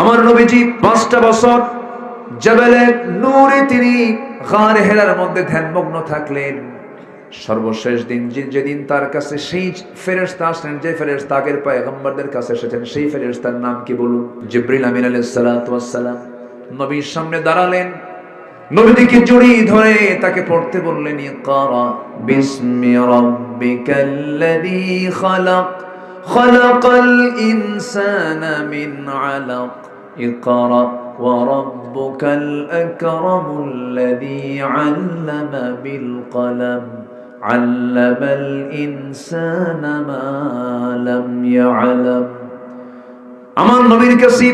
আমার নবীজি পাঁচটা বছর জবেলে নূরে তিনি গার হেরার মধ্যে ধ্যানমগ্ন থাকলেন। সর্বশেষ দিন যেদিন তার কাছে সেই ফেরেশতা আসলেন, যে ফেরেশতা আগের পয়গম্বরদের কাছে এসেছেন, সেই ফেরেশতার নাম কি বলুন? জিব্রিল আমিন ওয়াস নবীর সামনে দাঁড়ালেন। নবীদিকে জড়িয়ে ধরে তাকে পড়তে বললেন খালাক ইকরা وربك الأكرم الذي علم بالقلم علم الإنسان ما لم يعلم আমার নবীর কাছে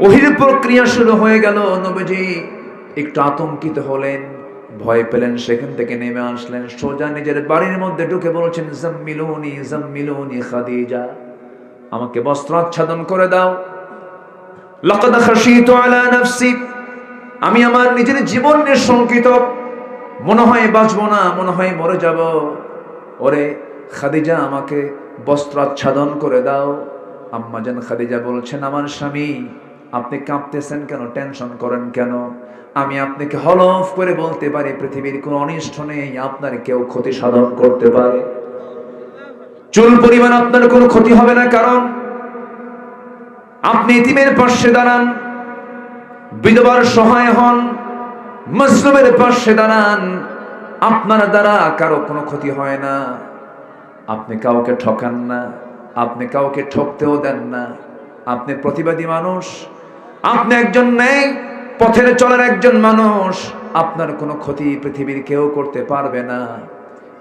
ওহির প্রক্রিয়া শুরু হয়ে গেল নবীজি একটু আতঙ্কিত হলেন ভয় পেলেন সেখান থেকে নেমে আসলেন সোজা নিজের বাড়ির মধ্যে ঢুকে বলছেন জাম্মিলুনি জাম্মিলুনি খাদিজা আমাকে বস্ত্র আচ্ছাদন করে দাও আমি আমার নিজের জীবন নিয়ে মনে হয় বাঁচবো না, মনে হয় মরে যাব। ওরে খাদিজা, আমাকে বস্ত্র আচ্ছাদন করে দাও। আম্মাজান খাদিজা বলছেন, আমার স্বামী, আপনি কাঁপতেছেন কেন? টেনশন করেন কেন? আমি আপনাকে হলফ করে বলতে পারি, পৃথিবীর কোনো অনিষ্ট নেই, আপনার কেউ ক্ষতি সাধন করতে পারে। চুল পরিমাণ আপনার কোনো ক্ষতি হবে না, কারণ আপনি ইতিমের পাশে দাঁড়ান, বিধবার সহায় হন, মুসলিমের পাশে দাঁড়ান, আপনার দ্বারা কারও কোনো ক্ষতি হয় না। আপনি কাউকে ঠকান না, আপনি কাউকে ঠকতেও দেন না। আপনি প্রতিবাদী মানুষ, আপনি একজন নেই পথের চলার একজন মানুষ, আপনার কোনো ক্ষতি পৃথিবীর কেউ করতে পারবে না।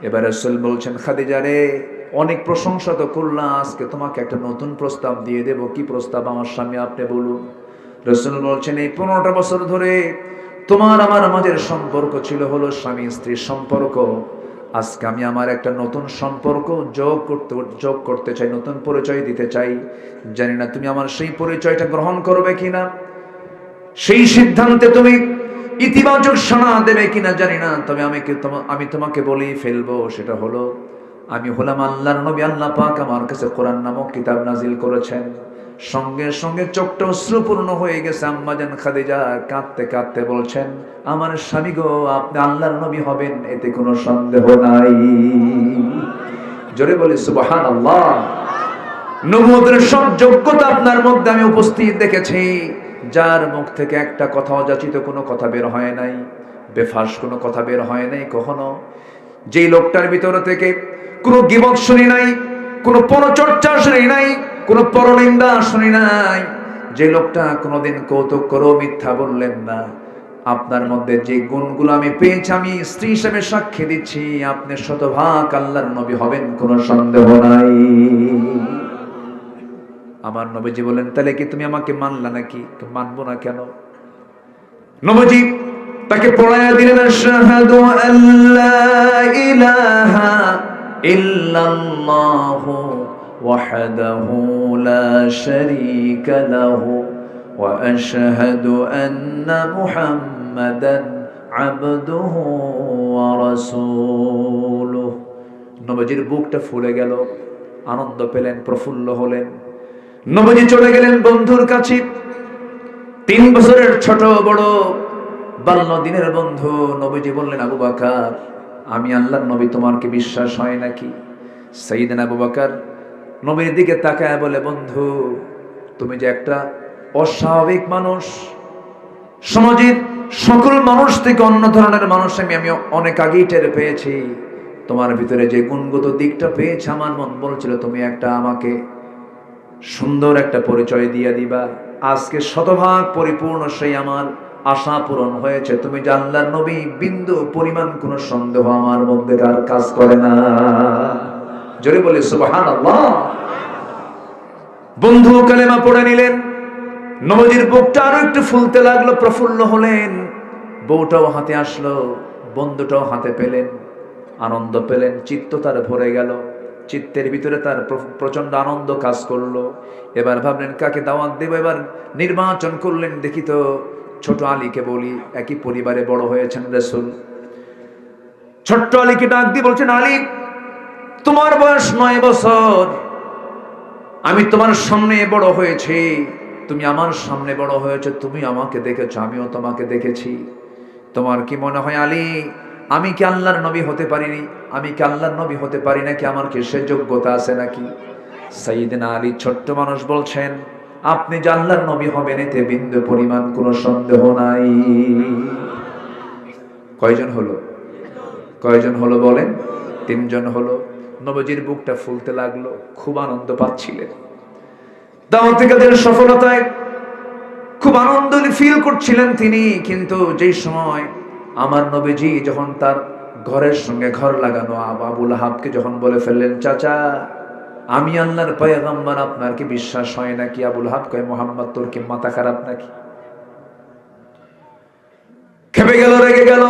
এবার রসুল বলছেন, খাদিজা রে অনেক প্রশংসা তো করলাম, আজকে তোমাকে একটা নতুন প্রস্তাব দিয়ে দেব। কি প্রস্তাব? আমার স্বামী আপনি বলুন। রসুল বলছেন, এই পনেরোটা বছর ধরে তোমার, আমার, আমাদের সম্পর্ক ছিল, হলো স্বামী স্ত্রীর সম্পর্ক। আজকে আমি আমার একটা নতুন সম্পর্ক যোগ করতে যোগ করতে চাই, নতুন পরিচয় দিতে চাই। জানি না তুমি আমার সেই পরিচয়টা গ্রহণ করবে কিনা। সেই সিদ্ধান্তে তুমি ইতিবাচক সাড়া দেবে কিনা জানি না। তবে আমি আমি তোমাকে বলেই ফেলব। সেটা হলো আমি হলাম আল্লাহর নবী, আল্লাহ পাক আমার কাছে কোরআন নামক কিতাব নাজিল করেছেন। সঙ্গে সঙ্গে চোখটা অশ্রুপূর্ণ হয়ে গেছে আম্মাজান খাদিজা কাঁদতে কাঁদতে বলছেন, আমার স্বামী গো, আপনি আল্লাহর নবী হবেন, এতে কোনো সন্দেহ নাই। জোরে বলি সুবহান আল্লাহ নবুয়তের সব যোগ্যতা আপনার মধ্যে আমি উপস্থিত দেখেছি, যার মুখ থেকে একটা কথাও যাচিত কোনো কথা বের হয় নাই। বেফাস কোনো কথা বের হয় নাই কখনো। যেই লোকটার ভিতর থেকে কোনো গিবত শুনি নাই, কোনো পরচর্চা শুনি নাই, কোনো পরনিন্দা শুনি নাই। যে লোকটা কোনোদিন কৌতুক করেও মিথ্যা বললেন না। আপনার মধ্যে যে গুণগুলো আমি পেয়েছি, আমি স্ত্রী হিসেবে সাক্ষী দিচ্ছি, আপনি শতভাগ আল্লাহর নবী হবেন, কোনো সন্দেহ নাই। আমার নবীজি বলেন তাহলে কি তুমি আমাকে মানলা নাকি? মানবো না কেন? নবীজি তাকে পড়ায়া দিলেন, আশহাদু আল্লা ইলাহা ইল্লাল্লাহু ওয়াহদাহু লা শারীকা লাহু ওয়া আশহাদু আন্না মুহাম্মাদান আবদুহু ওয়া রাসূলুহু। নবীজির বুকটা ফুলে গেল, আনন্দ পেলেন, প্রফুল্ল হলেন। নবজি চলে গেলেন বন্ধুর কাছে। তিন বছরের ছোট বড় বাল্য দিনের বন্ধু নবীজি বললেন, আবু বাকার আমি আল্লাহ নবী তোমার কি বিশ্বাস হয় নাকি? সাইদিন আবু বাকার নবীর দিকে তাকায় বলে, বন্ধু, তুমি যে একটা অস্বাভাবিক মানুষ, সমাজের সকল মানুষ থেকে অন্য ধরনের মানুষ, আমি আমি অনেক আগেই টের পেয়েছি। তোমার ভিতরে যে গুণগত দিকটা পেয়েছে আমার মন বলছিল, তুমি একটা আমাকে সুন্দর একটা পরিচয় দিয়ে দিবা। আজকে শতভাগ পরিপূর্ণ সেই আমার আশা পূরণ হয়েছে। তুমি জানলার নবী, বিন্দু পরিমাণ কোনো সন্দেহ আমার মধ্যে আর কাজ করে না। জোরে বলে সুবহান বন্ধু কালেমা পড়ে নিলেন। নবজির বুকটা আরও একটু ফুলতে লাগল, প্রফুল্ল হলেন। বউটাও হাতে আসলো, বন্ধুটাও হাতে পেলেন। আনন্দ পেলেন, চিত্ত তার ভরে গেল। চিত্তের ভিতরে তার প্র- প্রচণ্ড আনন্দ কাজ করল। এবার ভাবলেন, কাকে দাওয়াত দেব? এবার নির্বাচন করলেন, দেখি তো ছোট আলীকে বলি, একই পরিবারে বড় হয়েছেন রসুল। ছোট্ট আলীকে ডাক দিয়ে বলছেন, আলী, তোমার বয়স নয় বছর। আমি তোমার সামনে বড় হয়েছি। তুমি আমার সামনে বড় হয়েছে। তুমি আমাকে দেখেছ, আমিও তোমাকে দেখেছি। তোমার কি মনে হয় আলী, আমি কি আল্লাহর নবী হতে পারিনি? আমি কি আল্লাহর নবী হতে পারি নাকি? আমার কি সে যোগ্যতা আছে নাকি? সাইদিন আলী ছোট্ট মানুষ বলছেন আপনি আল্লাহর নবী হবেন, এতে বিন্দু পরিমাণ কোনো সন্দেহ নাই। কয়জন হলো? কয়জন হলো বলেন? তিনজন হলো। নবজির বুকটা ফুলতে লাগল, খুব আনন্দ পাচ্ছিলেন। দাওয়াতি কাজের সফলতায় খুব আনন্দ ফিল করছিলেন তিনি, কিন্তু যেই সময় আমার নবীজি যখন তার ঘরের সঙ্গে ঘর লাগানো, আব- আবুল হাবকে যখন বলে ফেললেন, চাচা আমি আল্লাহর পয়গম্বর, আপনার কি বিশ্বাস হয় নাকি? আবুল হাব কয়, মোহাম্মদ, তোর কি মাথা খারাপ নাকি? খেপে গেল, রেগে গেল।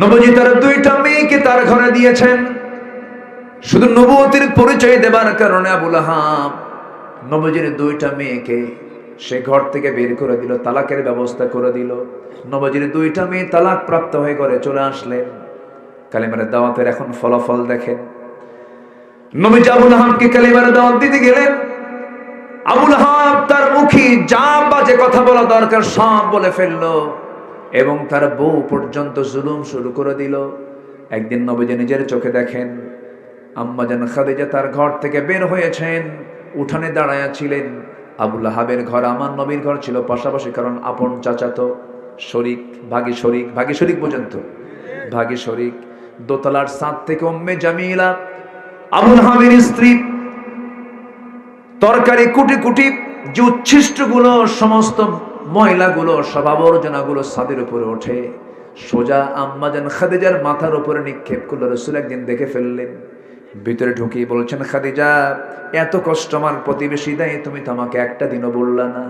নবজি তার দুইটা মেয়েকে তার ঘরে দিয়েছেন। শুধু নবতির পরিচয় দেবার কারণে আবুল আহাব নবজির দুইটা মেয়েকে সে ঘর থেকে বের করে দিল, তালাকের ব্যবস্থা করে দিল। নবজির দুইটা মেয়ে তালাক প্রাপ্ত হয়ে ঘরে চলে আসলেন। কালিমার দাওয়াতের এখন ফলাফল দেখেন। নবীজি আবুল আহাবকে কালিমার দাওয়াত দিতে গেলেন আবুল আহাব তার মুখী যা বাজে কথা বলা দরকার সব বলে ফেলল এবং তার বউ পর্যন্ত জুলুম শুরু করে দিল। একদিন নবীজি নিজের চোখে দেখেন আম্মাজান খাদিজা তার ঘর থেকে বের হয়েছেন, উঠানে দাঁড়ায়া ছিলেন। আবুল আহাবের ঘর আমার নবীর ঘর ছিল, পাশাপাশি কারণ আপন চাচাতো শরিক, ভাগী শরিক ভাগী শরিক পর্যন্ত। ভাগী শরিক, দোতলার সাত থেকে উম্মে জামিলা আবুল আহাবের স্ত্রী, তরকারি কুটি কুটি, যে উচ্ছিষ্টগুলো, সমস্ত ময়লাগুলো, সব আবর্জনাগুলো ছাদের উপরে ওঠে। সোজা আম্মাজান খাদিজার মাথার উপরে নিক্ষেপ করল, রসুল একদিন দেখে ফেললেন। ভিতরে ঢুকিয়ে বলছেন, খাদিজা, এত কষ্ট আমার প্রতিবেশী দেয়, তুমি তো আমাকে একটা দিনও বললা না।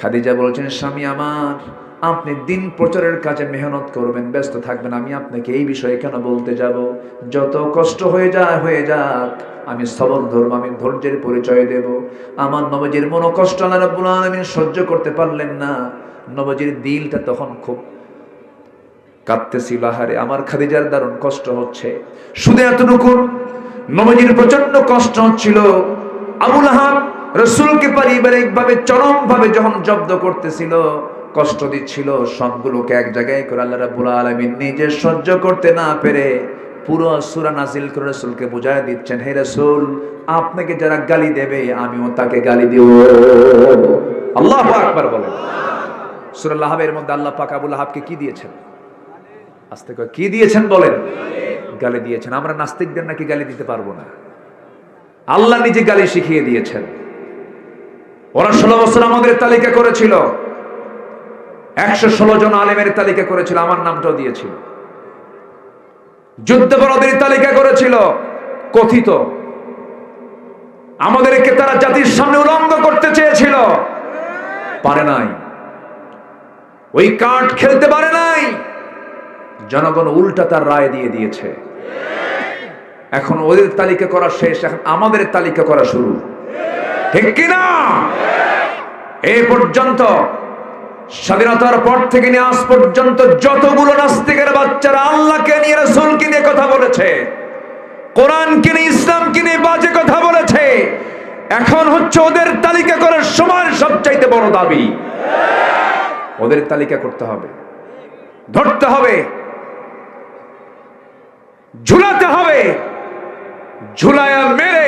খাদিজা বলছেন, স্বামী আমার আপনি দিন প্রচারের কাজে মেহনত করবেন, ব্যস্ত থাকবেন। আমি আপনাকে এই বিষয়ে কেন বলতে যাব? যত কষ্ট হয়ে যায় হয়ে যাক, আমি সবল ধর্ম, আমি ধৈর্যের পরিচয় দেব। আমার নবজির মনো কষ্ট আলামিন সহ্য করতে পারলেন না। নবজির দিলটা তখন খুব কাঁদতেছিল হারে আমার খাদিজার দারুণ কষ্ট হচ্ছে। শুধু এতটুকু, নবজির প্রচণ্ড কষ্ট হচ্ছিল। আবুল আহাব রসুলকে পারিবারিকভাবে, চরমভাবে যখন জব্দ করতেছিল কষ্ট দিচ্ছিল, সবগুলোকে এক জায়গায় করে আল্লাহ রাব্বুল আলামিন নিজে সহ্য করতে না পেরে পুরো সূরা নাজিল করে রসুলকে বুঝায় দিচ্ছেন, হে রসুল, আপনাকে যারা গালি দেবে, আমিও তাকে গালি দিব। আল্লাহু আকবার বলেন। সূরা লাহাবের মধ্যে আল্লাহ পাক আবুল কি দিয়েছেন? আস্তে কি দিয়েছেন বলেন? গালি দিয়েছেন। আমরা নাস্তিকদের নাকি গালি দিতে পারব না? আল্লাহ নিজে গালি শিখিয়ে দিয়েছেন। ওরা ষোলো বছর আমাদের তালিকা করেছিল একশো ষোলো জন আলেমের তালিকা করেছিল, আমার নামটাও দিয়েছিল। যুদ্ধপরাধীর তালিকা করেছিল, কথিত। আমাদেরকে তারা জাতির সামনে উলঙ্গ করতে চেয়েছিল। পারে নাই। ওই কার্ড খেলতে পারে নাই। জনগণ উল্টা তার রায় দিয়ে দিয়েছে। এখন ওদের তালিকা করা শেষ, এখন আমাদের তালিকা করা শুরু। ঠিক কিনা? এই পর্যন্ত স্বাধীনতার পর থেকে নিয়ে আজ পর্যন্ত যতগুলো নাস্তিকের বাচ্চারা আল্লাহকে নিয়ে, রসুলকে নিয়ে কথা বলেছে, কোরআনকে নিয়ে, ইসলামকে নিয়ে বাজে কথা বলেছে, এখন হচ্ছে ওদের তালিকা করার সময় সবচাইতে বড় দাবি। ওদের তালিকা করতে হবে, ধরতে হবে, ঝুলাতে হবে, ঝুলায়া মেরে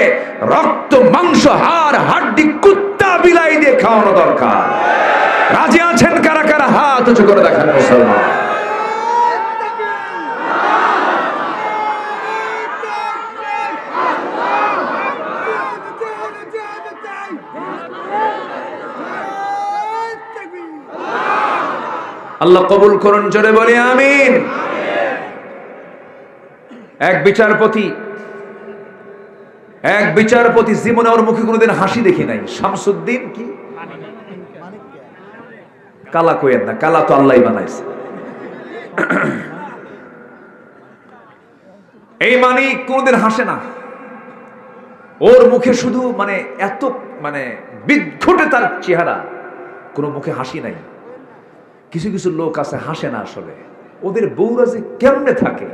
রক্ত, মাংস, হাড়, হাড্ডি, কুত্তা, বিলাই দিয়ে খাওয়ানো দরকার। রাজি আছেন কারা কারা? হাত উঁচু করে দেখান, মুসলমান। আল্লাহ কবুল করুন, জোরে বলে, আমিন। এক বিচারপতি এক বিচারপতি জীবনে ওর মুখে কোনোদিন হাসি দেখি নাই। শামসুদ্দিন কি? কালা কোয়েন না, কালা তো আল্লাহ বানাইছে। এই মানিক কোনোদিন হাসে না। ওর মুখে শুধু মানে এত মানে বিদ্ঘুটে তার চেহারা, কোনো মুখে হাসি নাই। কিছু কিছু লোক আছে, হাসে না আসলে। ওদের বউরা যে কেমনে থাকে?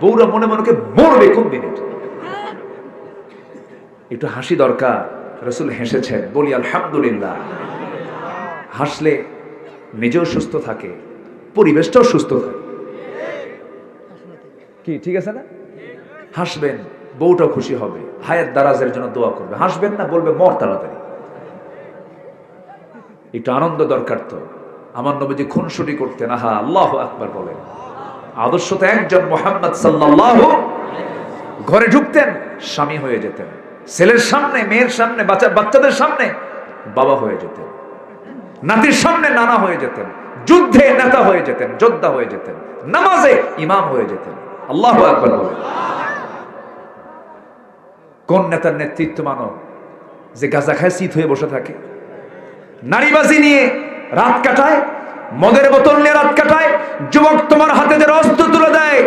বউরা মনে মনে মরবে কোন দিনে? একটু হাসি দরকার, রসুল হেসেছেন, বলি আলহামদুলিল্লাহ। হাসলে নিজেও সুস্থ থাকে, পরিবেশটাও সুস্থ থাকে। কি, ঠিক আছে না? হাসবেন, বউটাও খুশি হবে হায়াত দারাজের জন্য দোয়া করবে। হাসবেন না, বলবে, মর তাড়াতাড়ি। একটু আনন্দ দরকার তো। আমার নবীজি খুনসুটি করতেন, আহা, আল্লাহ আকবার বলেন। আদর্শ তো একজন মোহাম্মদ সাল্লাহ ঘরে ঢুকতেন, স্বামী হয়ে যেতেন। ছেলের সামনে, মেয়ের সামনে, বাচ্চা বাচ্চাদের সামনে বাবা হয়ে যেতেন। নাতির সামনে নানা হয়ে যেতেন, যুদ্ধে নেতা হয়ে যেতেন, যোদ্ধা হয়ে যেতেন, নামাজে ইমাম হয়ে যেতেন। আল্লাহ কোন নেতার নেতৃত্ব মানো? যে গাজা খায় শীত হয়ে বসে থাকে। নারীবাজি নিয়ে রাত কাটায়, মদের বোতল নিয়ে রাত কাটায়, যুবক তোমার হাতে যে অস্ত্র তুলে দেয়,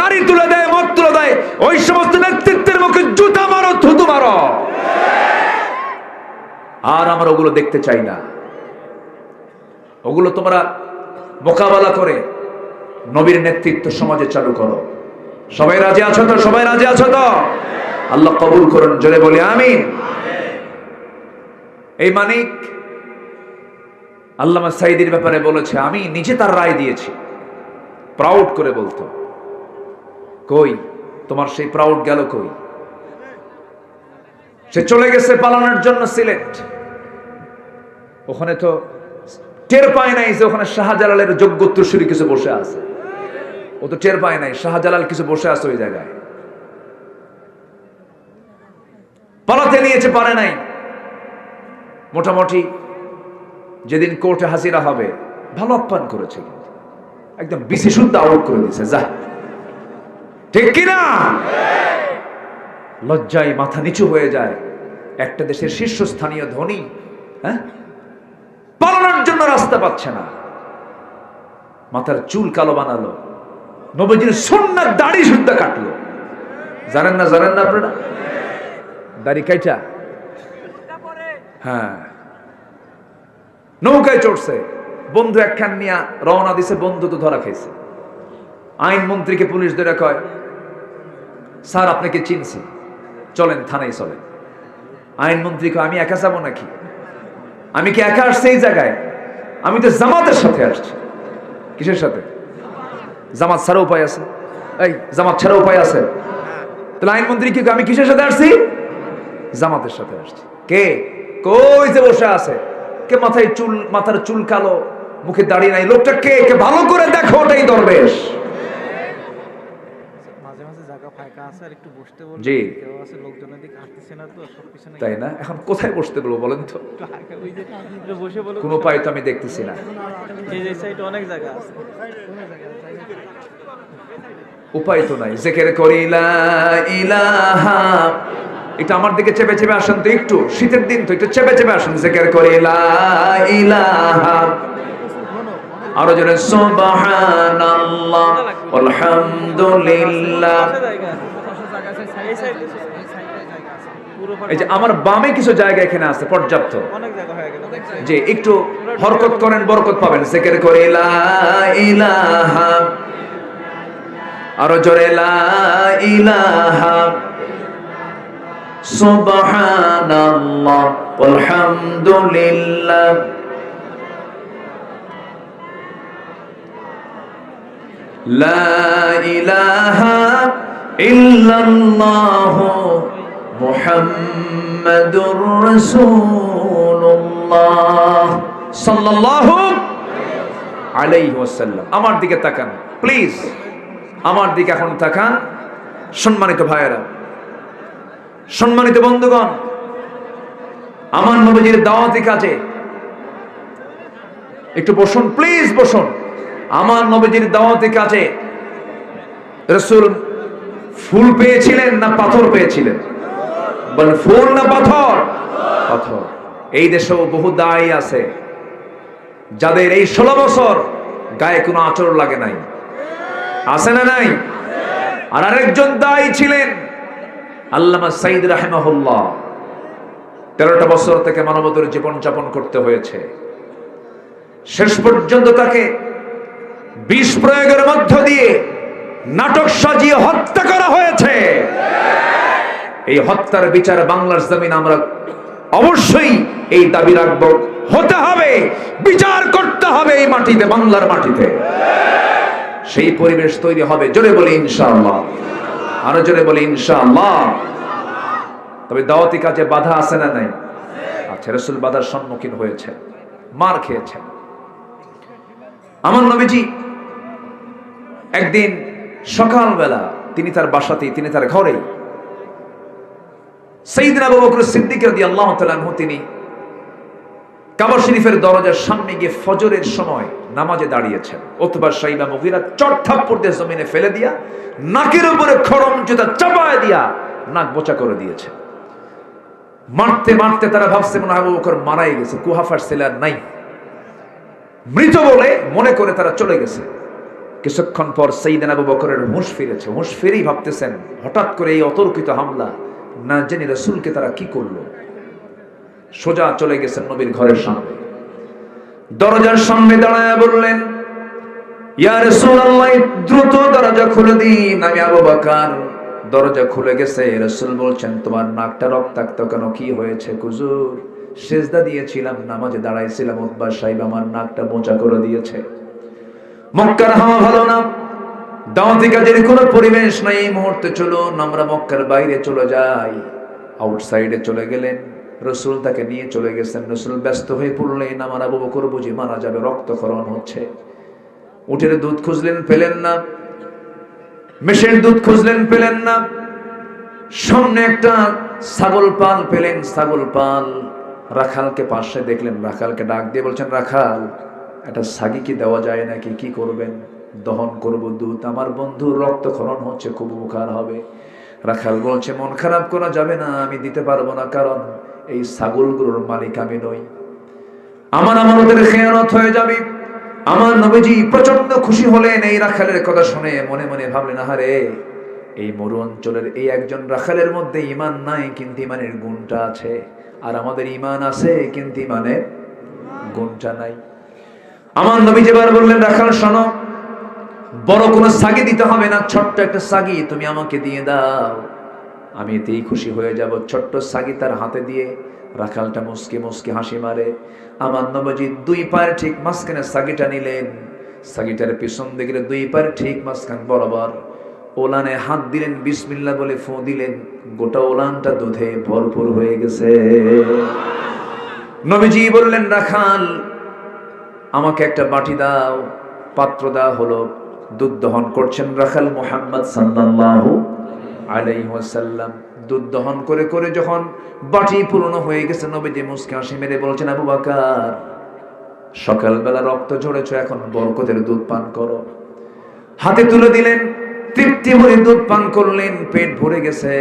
নারী তুলে দেয়, মদ তুলে দেয়, ওই সমস্ত নেতৃত্বের মুখে জুতা মারো, থুতু মারো। আর আমরা ওগুলো দেখতে চাই না। ওগুলো তোমরা মোকাবেলা করে নবীর নেতৃত্ব সমাজে চালু করো। সবাই রাজি আছো তো? সবাই রাজি আছো তো? আল্লাহ কবুল করুন, জোরে বলি, আমিন। এই মানিক আল্লামা সাইদির ব্যাপারে বলেছে, আমি নিজে তার রায় দিয়েছি। প্রাউড করে বলতো। কই? তোমার সেই প্রাউড গেল কই? সে চলে গেছে পালানোর জন্য সিলেট। ওখানে তো টের পায় নাই যে ওখানে শাহজালালের যোগ্য উত্তরসূরি কিছু বসে আছে। ও তো টের পায় নাই, শাহজালাল কিছু বসে আছে ওই জায়গায়। পালাতে নিয়েছে, পারে নাই। মোটামুটি যেদিন কোর্টে হাজিরা হবে, ভালো আপ্যায়ন করেছে একদম বিসি শুদ্ধ আউট করে দিয়েছে, যা। ঠিক কিনা লজ্জায় মাথা নিচু হয়ে যায়। একটা দেশের শীর্ষস্থানীয় ধনী হ্যাঁ? জন্য রাস্তা পাচ্ছে না। মাথার চুল কালো বানালো। নবীজির সন্ন্যার দাড়ি শুদ্ধ কাটলো। জানেন না জানেন না আপনারা? দাড়ি কাইটা? হ্যাঁ। নৌকায় চড়ছে। বন্ধু একখান নিয়ে রওনা দিছে, বন্ধু তো ধরা খাইছে। আইন মন্ত্রীকে পুলিশ ধরে কয়, স্যার আপনাকে চিনছি চলেন, থানায় চলেন। আইন মন্ত্রী কয়, আমি একা যাব নাকি? আমি কি একা আসছি এই জায়গায়? আমি তো জামাতের সাথে আসছি। কিসের সাথে? জামাত ছাড়া উপায় আছে? এই, জামাত ছাড়া উপায় আছে? তাহলে আইনমন্ত্রী কি আমি কিসের সাথে আসছি? জামাতের সাথে আসছি। কে? কই যে বসে আছে? কে মাথায় চুল, মাথার চুল কালো, মুখে দাঁড়িয়ে নাই? লোকটা কে? কে ভালো করে দেখো ওটাই দরবেশ মাঝে মাঝে জায়গা ফাঁকা আছে আর একটু বসতে বলব জি। তাই না? এখন কোথায় বসতে বলব বলেন তো? কোনো উপায় তো আমি দেখতেছি না। উপায় তো নাই। জেকের করি লা ইলাহা। এটা আমার দিকে চেপে চেপে আসেন তো একটু। শীতের দিন তো একটু চেপে চেপে আসেন। জেকের করি লা ইলাহা। আরও জোরে সুবহানাল্লাহ। আলহামদুলিল্লাহ এই যে আমার বামে কিছু জায়গা এখানে আছে পর্যাপ্ত। যে একটু হরকত করেন। বরকত পাবেন। জেকের করি ইলাহা আরও জোরে লা ইলাহা সুবহানাল্লাহ আলহামদুলিল্লাহ। লা ইলাহা ইল্লাল্লাহ মুহাম্মাদুর রাসূলুল্লাহ সাল্লাল্লাহু আলাইহি ওয়াসাল্লাম। আমার দিকে তাকান, প্লিজ। আমার দিকে এখন তাকান, সম্মানিত ভাইয়েরা, সম্মানিত বন্ধুগণ, আমার নবীজির দাওয়াতি কাজে একটু বসুন, প্লিজ বসুন। আমার নবীজির দাওয়াতি কাজে রসুল ফুল পেয়েছিলেন না পাথর পেয়েছিলেন? বলেন ফুল না পাথর? পাথর। এই দেশেও বহু দায়ী আছে, যাদের এই ষোলো বছর গায়ে কোনো আচর লাগে নাই। আছে না নাই? আর আরেকজন দায়ী ছিলেন আল্লামা সাইদ রাহেমাহুল্লাহ। তেরোটা বছর থেকে মানবতার জীবন যাপন করতে হয়েছে। শেষ পর্যন্ত তাকে বিষ প্রয়োগের মধ্য দিয়ে নাটক সাজিয়ে হত্যা করা হয়েছে। এই হত্যার বিচার বাংলার জমিন আমরা অবশ্যই এই দাবি রাখব। হতে হবে, বিচার করতে হবে এই মাটিতে, বাংলার মাটিতে। সেই পরিবেশ তৈরি হবে, জোরে বলি ইনশাআল্লাহ। আরও জোরে বলি ইনশাআল্লাহ। তবে দাওয়াতি কাজে বাধা আছে না নাই? আচ্ছা রসুল বাধার সম্মুখীন হয়েছে, মার খেয়েছেন আমার নবীজি একদিন সকালবেলা তিনি তার বাসাতেই, তিনি তার ঘরেই। সেইদিন আবু বকর সিদ্দিক রাদিয়াল্লাহু তাআলা আনহু তিনি কাবা শরীফের দরজার সামনে গিয়ে ফজরের সময় নামাজে দাঁড়িয়েছেন। অথবা সাইবা মুগিরা চড়থাপ্পড় দিয়ে জমিনে ফেলে দিয়া, নাকের উপরে খরম জুতা চাপায় দিয়া নাক বোচা করে দিয়েছে। মারতে মারতে তারা ভাবছে মনে আবু বকর মারাই গেছে, কুহাফার সেলার নাই। মৃত বলে মনে করে তারা চলে গেছে। কিছুক্ষণ পর সেইদিন আবু বকরের হুঁশ ফিরেছে। হুঁশ ফিরেই ভাবতেছেন, হঠাৎ করে এই অতর্কিত হামলা না জেনে রসুলকে তারা কি করল? সোজা চলে গেছেন নবীর ঘরের সামনে। দরজার সামনে দাঁড়ায় বললেন দ্রুত দরজা খুলে দিন, আমি আবু বকর। দরজা খুলে গেছে, রাসূল বলছেন, তোমার নাকটা রক্তাক্ত কেন? কি হয়েছে কুজুর সেজদা দিয়েছিলাম, নামাজে দাঁড়াইছিলাম, উতবা সাহেব আমার নাকটা মোচা করে দিয়েছে। মক্কার হাওয়া ভালো না। দাওয়াতি কাজের কোনো পরিবেশ নাই, এই মুহূর্তে চলুন, আমরা মক্কার বাইরে চলে যাই। আউটসাইডে চলে গেলেন, রসুল তাকে নিয়ে চলে গেছেন। রসুল ব্যস্ত হয়ে পড়লেন, আমার আবু বকর বুঝি মারা যাবে, রক্তক্ষরণ হচ্ছে। উঠের দুধ খুঁজলেন, পেলেন না। মেষের দুধ খুঁজলেন, পেলেন না। সামনে একটা ছাগল পাল পেলেন, ছাগল পাল রাখালকে পাশে দেখলেন, রাখালকে ডাক দিয়ে বলছেন, রাখাল একটা সাগি কি দেওয়া যায় নাকি কি করবেন? দহন করব দুধ। আমার বন্ধুর রক্তক্ষরণ হচ্ছে, খুব উপকার হবে। রাখাল বলছে, মন খারাপ করা যাবে না, আমি দিতে পারব না, কারণ এই ছাগলগুলোর মালিক আমি নই। আমার আমানতের খেয়ানত হয়ে যাবে। আমার নবীজি প্রচণ্ড খুশি হলেন এই রাখালের কথা শুনে। মনে মনে ভাবলেন, আহারে, এই মরু অঞ্চলের এই একজন রাখালের মধ্যে ইমান নাই, কিন্তু ইমানের গুণটা আছে। আর আমাদের ইমান আছে, কিন্তু ইমানের গুণটা নাই। আমার নবী যেবার বললেন, রাখাল, শোনো, বড় কোনো সাগি দিতে হবে না, ছোট্ট একটা সাগি তুমি আমাকে দিয়ে দাও। আমি এতেই খুশি হয়ে যাব, ছোট্ট সাগি তার হাতে দিয়ে রাখালটা মুসকে মুসকে হাসি মারে। আমার নবজি দুই পায়ের ঠিক মাঝখানে সাগিটা নিলেন। সাগিটার পিছন দিকে দুই পায়ের ঠিক মাঝখান বরাবর ওলানে হাত দিলেন, বিসমিল্লা বলে ফু দিলেন। গোটা ওলানটা দুধে ভরপুর হয়ে গেছে। নবীজি বললেন, রাখাল আমাকে একটা বাটি দাও। পাত্র দেওয়া হলো, দুধ দহন করছেন রাখাল মোহাম্মদ সাল্লাল্লাহু আলাইহি ওয়াসাল্লাম। দুধ দহন করে করে যখন বাটি পূর্ণ হয়ে গেছে, নবীজি মুসকে হাসি মেরে বলছেন, আবু বাকার, সকালবেলা রক্ত ঝরেছ, এখন বরকতের দুধ পান করো। হাতে তুলে দিলেন, তৃপ্তি ভরে দুধ পান করলেন, পেট ভরে গেছে।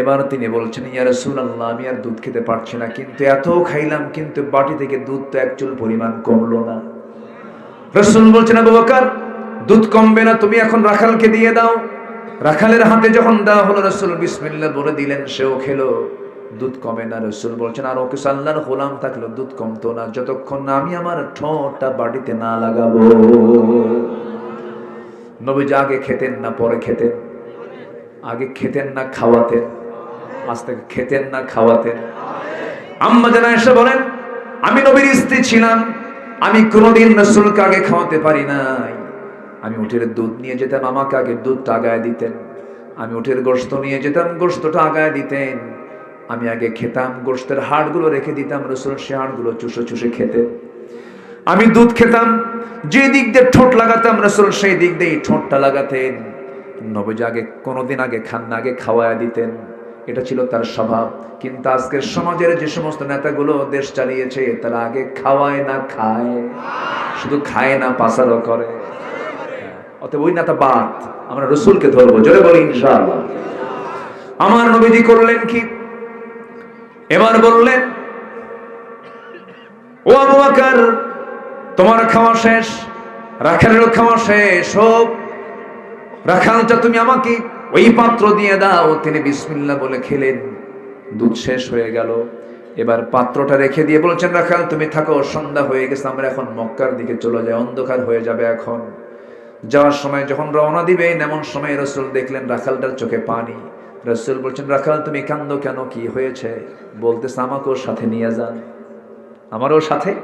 এবার তিনি বলছেন, ইয়া রাসূলুল্লাহ, আমি আর দুধ খেতে পারছি না, কিন্তু এত খাইলাম, কিন্তু বাটি থেকে দুধ তো একচুল পরিমাণ কমলো না। রসুল বলছেন, আবু দুধ কমবে না, তুমি এখন রাখালকে দিয়ে দাও। রাখালের হাতে যখন দেওয়া হলো, রসুল বিসমিল্লাহ বলে দিলেন, সেও খেলো, দুধ কমে না। রসুল বলছেন, আর ওকে সাল্লার গোলাম থাকল, দুধ কমতো না, যতক্ষণ না আমি আমার ঠোঁটটা বাড়িতে না লাগাবো। নবীজি আগে খেতেন না, পরে খেতেন। আগে খেতেন না, খাওয়াতেন। থেকে খেতেন না, খাওয়াতেন। আম্মা জানা এসে বলেন, আমি নবীর স্ত্রী ছিলাম, আমি কোনোদিন রসুলকে আগে খাওয়াতে পারি নাই। আমি উঠের দুধ নিয়ে যেতাম, আমাকে আগে দুধটা আগায় দিতেন। আমি উঠের গোস্ত নিয়ে যেতাম গোস্তটা আগায় দিতেন। আমি আগে খেতাম গোস্তের হাড়গুলো রেখে দিতাম, রসুল সে হাড়গুলো চুষে চুষে খেতেন। আমি দুধ খেতাম যে দিক দিয়ে ঠোঁট লাগাতাম, রসুল সেই দিক দিয়ে ঠোঁটটা লাগাতেন। নবীজি আগে কোনোদিন আগে খান না, আগে খাওয়ায়া দিতেন। এটা ছিল তার স্বভাব। কিন্তু আজকের সমাজের যে সমস্ত নেতাগুলো দেশ চালিয়েছে, তারা আগে খাওয়ায় না খায়। শুধু খায় না পাচারও করে। অতএব ওই নেতা বাদ, আমরা রসুলকে ধরবো। জোরে বলি, ইনশাআল্লাহ। আমার নবীজি করলেন কি? এবার বললেন, ও আবু বকর, তোমার খাওয়া শেষ রাখালেরও খাওয়া শেষ, হোক। রাখালটা তুমি আমাকে ওই পাত্র দিয়ে দাও, তিনি বিসমিল্লা বলে খেলেন। দুধ শেষ হয়ে গেল। এবার পাত্রটা রেখে দিয়ে বলছেন, রাখাল, তুমি থাকো, সন্ধ্যা হয়ে গেছে, আমরা এখন মক্কার দিকে চলে যাই, অন্ধকার হয়ে যাবে এখন। যাওয়ার সময় যখন রওনা দিবেন এমন সময় রসুল দেখলেন রাখালটার চোখে পানি। রসুল বলছেন, রাখাল, তুমি কান্দো কেন? কি হয়েছে? বলতেছে, আমাকেও সাথে নিয়ে যান। আমারও সাথে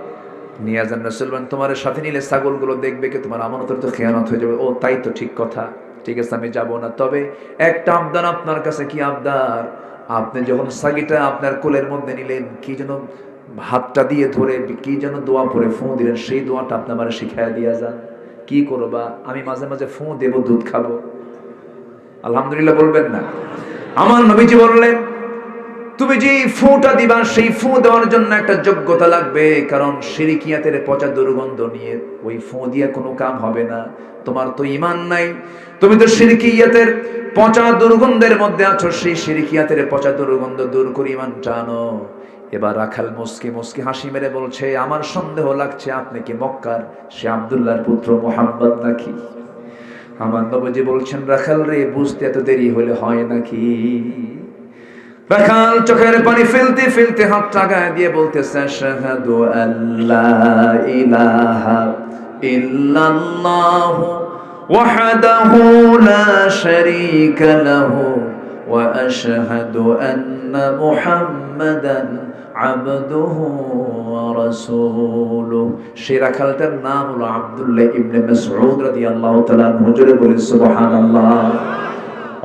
নিয়ে যান? রসুল তোমার সাথে নিলে ছাগলগুলো দেখবে কি? তোমার আমানতের তো খেয়ানত হয়ে যাবে। ও, তাই তো, ঠিক কথা। ঠিক আছে, আমি যাব না। তবে একটা আবদার আপনার কাছে, কি আবদার? আপনি যখন সাগিটা আপনার কোলের মধ্যে নিলেন, কি যেন হাতটা দিয়ে ধরে, কি যেন দোয়া পরে ফোঁ দিলেন, সেই দোয়াটা আপনার আমার শিখাইয়া দিয়া যান। কি করবা? আমি মাঝে মাঝে ফোঁ দেব, দুধ খাব। আলহামদুলিল্লাহ বলবেন না। আমার নবীজি বললেন তুমি যে ফুটা দিবা, সেই ফু দেওয়ার জন্য একটা যোগ্যতা লাগবে, কারণ সিরিকিয়াতের পচা দুর্গন্ধ নিয়ে ওই ফু দিয়ে কোনো কাম হবে না। তোমার তো ইমান নাই। তুমি তো সিরিকিয়াতের পচা দুর্গন্ধের মধ্যে আছো, সেই সিরিকিয়াতের পচা দুর্গন্ধ দূর করে ইমান টানো। এবার রাখাল মুসকি মুসকি হাসি মেরে বলছে, আমার সন্দেহ লাগছে আপনি কি মক্কার? সে আব্দুল্লাহর পুত্র মোহাম্মদ নাকি? আমার নবজি বলছেন, রাখাল রে, বুঝতে এত দেরি হলে হয় নাকি? রাখাল চোখের পানি ফেলতে ফেলতে হাত টাকায় দিয়ে বলতেছে শাহাদু আল্লাহ ইলাহা ইল্লাল্লাহু ওয়াহদাহু লা শারীকা লাহু ওয়া আশহাদু আন্না মুহাম্মাদান আবদুহু ওয়া রাসূলুহু। সেই রাখালটার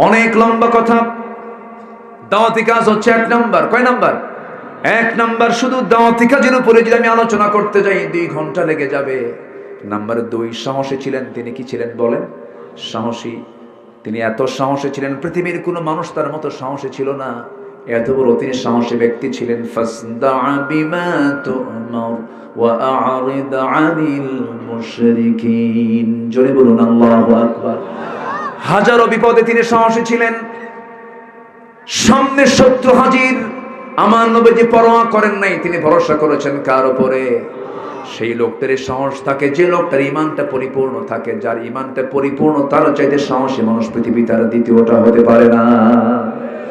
অনেক লম্বা কথা। দাওয়াতি কাজ হচ্ছে এক নাম্বার। কয় নাম্বার? এক নাম্বার শুধু দাওয়াতি কাজের উপরে যদি আমি আলোচনা করতে যাই, দুই ঘণ্টা লেগে যাবে। নাম্বার দুই, সাহসী ছিলেন তিনি কি ছিলেন বলেন? সাহসী। তিনি এত সাহসী ছিলেন, পৃথিবীর কোনো মানুষ তার মতো সাহসী ছিল না। এত বড় তিনি সাহসী ব্যক্তি ছিলেন। জোরে বলুন, আল্লাহু আকবার। হাজারো বিপদে তিনি সাহসী ছিলেন। সামনে শত্রু হাজির। আমার নবীজি পরোয়া করেন নাই, তিনি ভরসা করেছেন কার উপরে? সেই লোকটার সাহস থাকে, যে লোকটার ইমানটা পরিপূর্ণ থাকে, যার ইমানটা পরিপূর্ণ তার চাইতে সাহসী মানুষ পৃথিবী তার দ্বিতীয়টা হতে পারে না।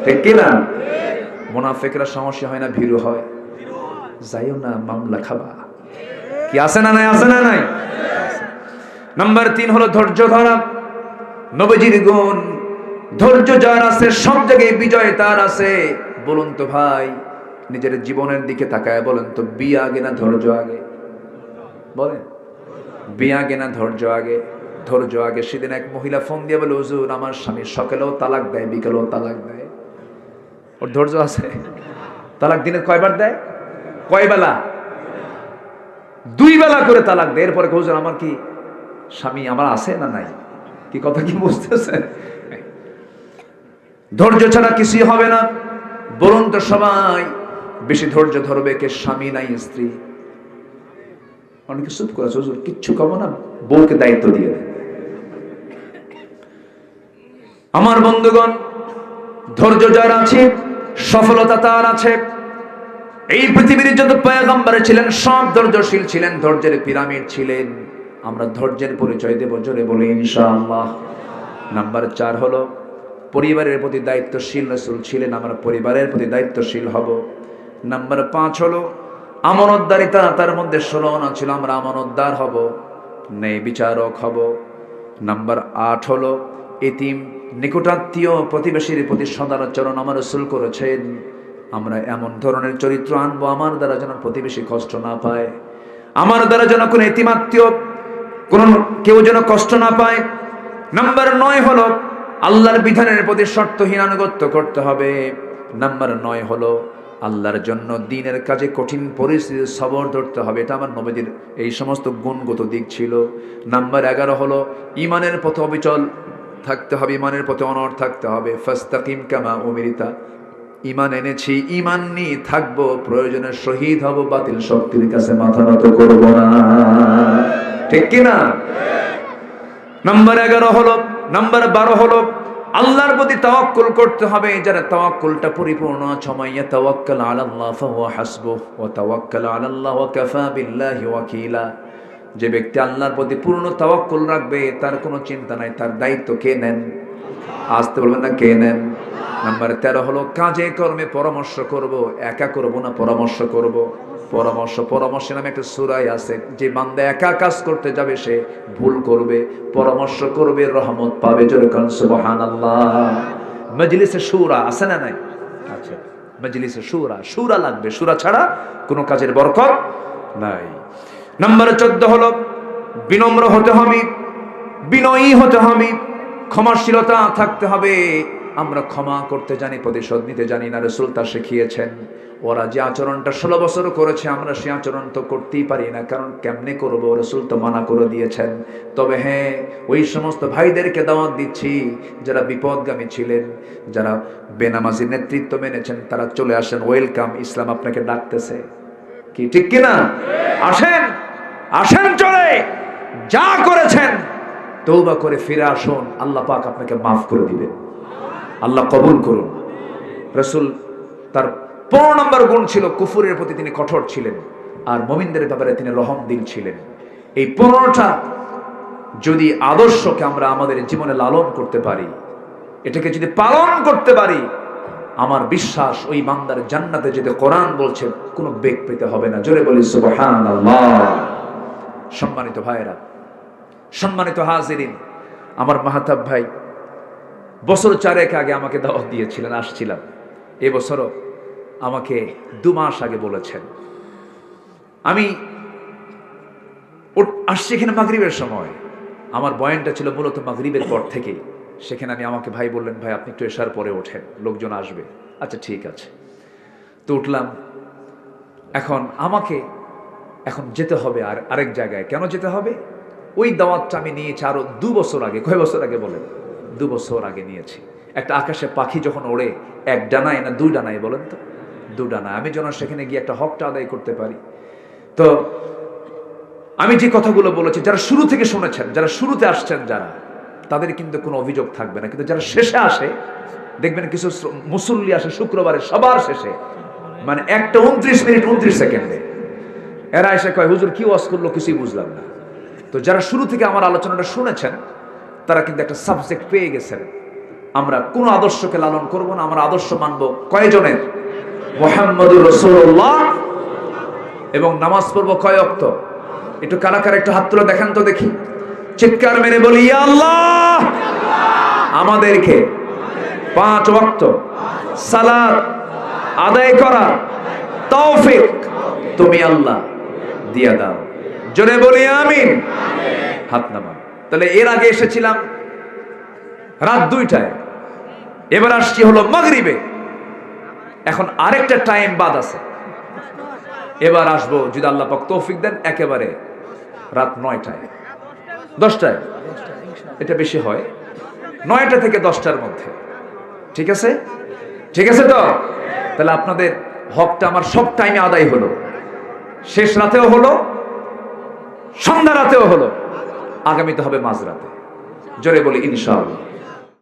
ঠিক কিনা মোনাফেকরা সাহসী হয় না, ভীরু হয়। যাইও না, মামলা খাবা। কি আছে না নাই, আছে না নাই? নাম্বার তিন হলো ধৈর্য ধরা নবজির গুণ ধৈর্য যার আছে, সব জায়গায় বিজয় তার আছে। বলুন তো ভাই, নিজের জীবনের দিকে তাকায় বলেন তো বিয়ে আগে না ধৈর্য আগে? বলেন। বিয়ে আগে না ধৈর্য আগে? ধৈর্য আগে। সেদিন এক মহিলা ফোন দিয়ে বলে, হুজুর, আমার স্বামী সকালেও তালাক দেয়, বিকেলেও তালাক দেয়। ওর ধৈর্য আছে? তালাক দিনে কয়বার দেয়? কয় বেলা দুই বেলা করে তালাক দেয়। এরপরে হুজুর, আমার কি স্বামী আমার আছে না নাই? কি কথা কি বুঝতেছে ধৈর্য ছাড়া কিছুই হবে না। বলুন তো সবাই, বেশি ধৈর্য ধরবে কে? স্বামী নাই, স্ত্রী? অনেকে চুপ করে হুজুর, কিচ্ছু খাব না, বউকে দায়িত্ব দিয়ে দেয়। আমার বন্ধুগণ, ধৈর্য যার আছে, সফলতা তার আছে। এই পৃথিবীর যত পয়গম্বরে ছিলেন, সব ধৈর্যশীল ছিলেন, ধৈর্যের পিরামিড ছিলেন। আমরা ধৈর্যের পরিচয় দেব, জোরে বলি, ইনশাআল্লাহ। নাম্বার চার হলো পরিবারের প্রতি দায়িত্বশীল রসুল ছিলেন, আমরা পরিবারের প্রতি দায়িত্বশীল হব। নাম্বার পাঁচ হলো, আমানতদারিতা তার মধ্যে ষোলো ছিল, আমরা আমানতদার হব নেই বিচারক হব। নাম্বার আট হলো, এতিম নিকটাত্মীয় প্রতিবেশীর প্রতি সদাচরণ আমার রসুল করেছেন, আমরা এমন ধরনের চরিত্র আনব, আমার দ্বারা যেন প্রতিবেশী কষ্ট না পায়। আমার দ্বারা যেন কোনো এতিমাত্মীয় কোন কেউ যেন কষ্ট না পায়। নাম্বার নয় হলো আল্লাহর বিধানের প্রতি শর্তহীন আনুগত্য করতে হবে। নাম্বার নয় হলো, আল্লাহর জন্য দিনের কাজে কঠিন পরিস্থিতির সবর ধরতে হবে। এটা আমার নবীদের এই সমস্ত গুণগত দিক ছিল। নাম্বার এগারো হলো, ইমানের পথে অবিচল থাকতে হবে, ইমানের পথে অনর থাকতে হবে। ফাস্তাকিম কামা উমিরিতা। ইমান এনেছি, ইমান নিয়ে থাকব, প্রয়োজনে শহীদ হব, বাতিল শক্তির কাছে মাথা নত করব না। ঠিক কিনা? নাম্বার এগারো হলো নাম্বার বারো হলো, আল্লাহর প্রতি তাওয়াক্কুল করতে হবে যারা তাওয়াক্কুলটা পরিপূর্ণ ছমাইয়া তাওয়াক্কাল আলাল্লাহ ফাহুয়া হাসবুহ, ওয়া তাওয়াক্কাল আলাল্লাহ ওয়া কাফা বিল্লাহি ওয়াকিলা। যে ব্যক্তি আল্লাহর প্রতি পূর্ণ তাওয়াক্কুল রাখবে, তার কোনো চিন্তা নাই, তার দায়িত্ব কে নেন? আসতে বলবেন না, কে নেন? নাম্বার তেরো হলো, কাজে কর্মে পরামর্শ করব, একা করব না, পরামর্শ করব। পরামর্শ পরামর্শ নামে একটা সুরাই আছে, যে বান্দা একা কাজ করতে যাবে, সে ভুল করবে, পরামর্শ করবে, রহমত পাবে যেরকম সুবহান আল্লাহ মজলিসে সুরা আছে না নাই? আচ্ছা মজলিসে সুরা সুরা লাগবে, সুরা ছাড়া কোনো কাজের বরকত নাই। নম্বর চোদ্দ হলো, বিনম্র হতে হবে, বিনয়ী হতে হবে, ক্ষমাশীলতা থাকতে হবে। আমরা ক্ষমা করতে জানি, প্রতিশোধ নিতে জানি, না রসুল তা শিখিয়েছেন। ওরা যে আচরণটা ষোলো বছর করেছে, আমরা সে আচরণ তো করতেই পারি না, কারণ কেমনে করব? রসুল তো মানা করে দিয়েছেন। তবে হ্যাঁ ওই সমস্ত ভাইদেরকে দাওয়াত দিচ্ছি, যারা বিপদগামী ছিলেন, যারা বেনামাজির নেতৃত্ব মেনেছেন, তারা চলে আসেন। ওয়েলকাম, ইসলাম আপনাকে ডাকতেছে। কি, ঠিক কিনা? আসেন আসেন চলে। যা করেছেন তৌবা করে ফিরে আসুন। আল্লাহ পাক আপনাকে মাফ করে দিবেন। আল্লাহ কবুল করুন। রসুল তার পনেরো নম্বর গুণ ছিল কুফুরের প্রতি তিনি কঠোর ছিলেন, আর মমিনদের ব্যাপারে তিনি রহম দিল ছিলেন। এই পনেরোটা যদি আদর্শকে আমরা আমাদের জীবনে লালন করতে পারি, এটাকে যদি পালন করতে পারি, আমার বিশ্বাস ওই বান্দার জান্নাতে যদি কোরআন বলছে, কোনো বেগ পেতে হবে না। জোরে বলি সম্মানিত ভাইয়েরা, সম্মানিত হাজিরিন, আমার মাহাতাব ভাই, বছর চারেক আগে আমাকে দাওয়াত দিয়েছিলেন, আসছিলাম। এবছরও আমাকে দু মাস আগে বলেছেন। আমি আসছি এখানে মাগরিবের সময়। আমার বয়ানটা ছিল মূলত মাগরিবের পর থেকে। সেখানে আমি আমাকে ভাই বললেন, ভাই, আপনি একটু এসার পরে ওঠেন, লোকজন আসবে। আচ্ছা ঠিক আছে। তো উঠলাম। এখন আমাকে এখন যেতে হবে আর আরেক জায়গায়। কেন যেতে হবে? ওই দাওয়াতটা আমি নিয়েছি আরও দু বছর আগে। কয় বছর আগে বলেন? দু বছর আগে নিয়েছি। একটা আকাশে পাখি যখন ওড়ে, এক ডানায় না দুই ডানায় বলেন তো? দু ডানায় আমি যেন সেখানে গিয়ে একটা হকটা আদায় করতে পারি। তো আমি যে কথাগুলো বলেছি, যারা শুরু থেকে শুনেছেন, যারা শুরুতে আসছেন যারা, তাদের কিন্তু কোনো অভিযোগ থাকবে না। কিন্তু যারা শেষে আসে, দেখবেন কিছু মুসল্লি আসে শুক্রবারে, সবার শেষে মানে একটা উনত্রিশ মিনিট, উনত্রিশ সেকেন্ডে। এরা এসে কয়, হুজুর, কি ওয়াজ করল? কিছুই বুঝলাম না। তো যারা শুরু থেকে আমার আলোচনাটা শুনেছেন, তারা কিন্তু একটা সাবজেক্ট পেয়ে গেছেন। আমরা কোন আদর্শকে লালন করব না, আমরা আদর্শ মানব কয়জনের? মোহাম্মদুর রসুল্লাহ এবং নামাজ পড়ব কয় অক্ত একটু কারা কারা একটু হাত তুলে দেখান তো দেখি। চিৎকার মেরে বলি আল্লাহ! আমাদেরকে পাঁচ ওয়াক্ত সালাত আদায় করা তৌফিক তুমি আল্লাহ দিয়া দাও। জোরে বলি, আমিন। হাত নামান তাহলে এর আগে এসেছিলাম রাত দুইটায়। এবার আসছি হলো মাগরিবে। এখন আরেকটা টাইম বাদ আছে। এবার আসব, যদি আল্লাহ পাক তৌফিক দেন, একেবারে রাত নয়টায়। দশটায়? এটা বেশি হয়। নয়টা থেকে দশটার মধ্যে। ঠিক আছে? ঠিক আছে তো? তাহলে আপনাদের হকটা আমার সব টাইমে আদায় হলো। শেষ রাতেও হলো, সন্ধ্যা রাতেও হলো। আগামীতে হবে মাঝরাতে। জোরে বলি, ইনশাআল্লাহ।